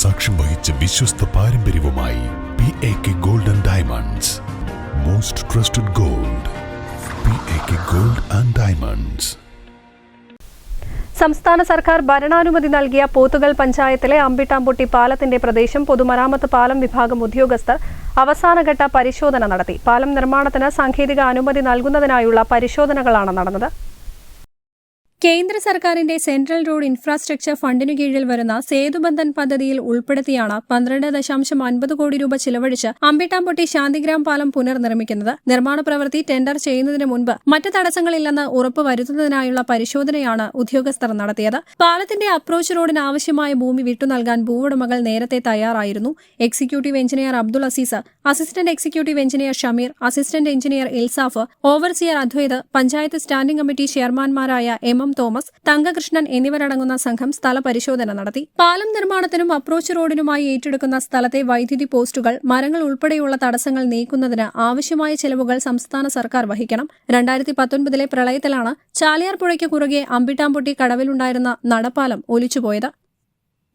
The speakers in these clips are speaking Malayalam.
സാക്ഷ്യം വഹിച്ച വിശ്വസ്ത പാരമ്പര്യവുമായി P A K gold and diamonds most trusted gold P A K gold and diamonds സംസ്ഥാന സർക്കാർ ഭരണാനുമതി നൽകിയ പോത്തുകൽ പഞ്ചായത്തിലെ അമ്പിട്ടാംപൊട്ടി പാലത്തിന്റെ പ്രദേശം പൊതുമരാമത്ത് പാലം വിഭാഗം ഉദ്യോഗസ്ഥർ അവസാനഘട്ട പരിശോധന നടത്തി. പാലം നിർമ്മാണത്തിന് സാങ്കേതിക അനുമതി നൽകുന്നതിനായുള്ള പരിശോധനകളാണ് നടന്നത്. കേന്ദ്ര സർക്കാരിന്റെ സെൻട്രൽ റോഡ് ഇൻഫ്രാസ്ട്രക്ചർ ഫണ്ടിനു കീഴിൽ വരുന്ന സേതുബന്ധൻ പദ്ധതിയിൽ ഉൾപ്പെടുത്തിയാണ് പന്ത്രണ്ട് ദശാംശം അൻപത് കോടി രൂപ ചിലവഴിച്ച് അമ്പിട്ടാംപൊട്ടി ശാന്തിഗ്രാം പാലം പുനർനിർമ്മിക്കുന്നത്. നിർമ്മാണ പ്രവൃത്തി ടെൻഡർ ചെയ്യുന്നതിന് മുൻപ് മറ്റ് തടസ്സങ്ങളില്ലെന്ന് ഉറപ്പ് വരുത്തുന്നതിനായുള്ള പരിശോധനയാണ് ഉദ്യോഗസ്ഥർ നടത്തിയത്. പാലത്തിന്റെ അപ്രോച്ച് റോഡിന് ആവശ്യമായ ഭൂമി വിട്ടു നൽകാൻ ഭൂവുടമകൾ നേരത്തെ തയ്യാറായിരുന്നു. Executive engineer Abdul Azeez assistant executive engineer Shameer assistant engineer Ilsaf overseer Advaith panchayat standing committee ചെയർമാൻമാരായ M M Thomas Thankakrishnan എന്നിവരടങ്ങുന്ന സംഘം സ്ഥല പരിശോധന നടത്തി. പാലം നിർമ്മാണത്തിനും അപ്രോച്ച് റോഡിനുമായി ഏറ്റെടുക്കുന്ന സ്ഥലത്തെ വൈദ്യുതി പോസ്റ്റുകൾ മരങ്ങൾ ഉൾപ്പെടെയുള്ള തടസ്സങ്ങൾ നീക്കുന്നതിന് ആവശ്യമായ ചെലവുകൾ സംസ്ഥാന സർക്കാർ വഹിക്കണം. രണ്ടായിരത്തി പത്തൊൻപതിലെ പ്രളയത്തിലാണ് ചാലിയാർ പുഴയ്ക്ക് കുറുകെ അമ്പിട്ടാംപൊട്ടി കടവിലുണ്ടായിരുന്ന നടപ്പാലം ഒലിച്ചുപോയത്.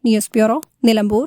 News bureau Nilambur.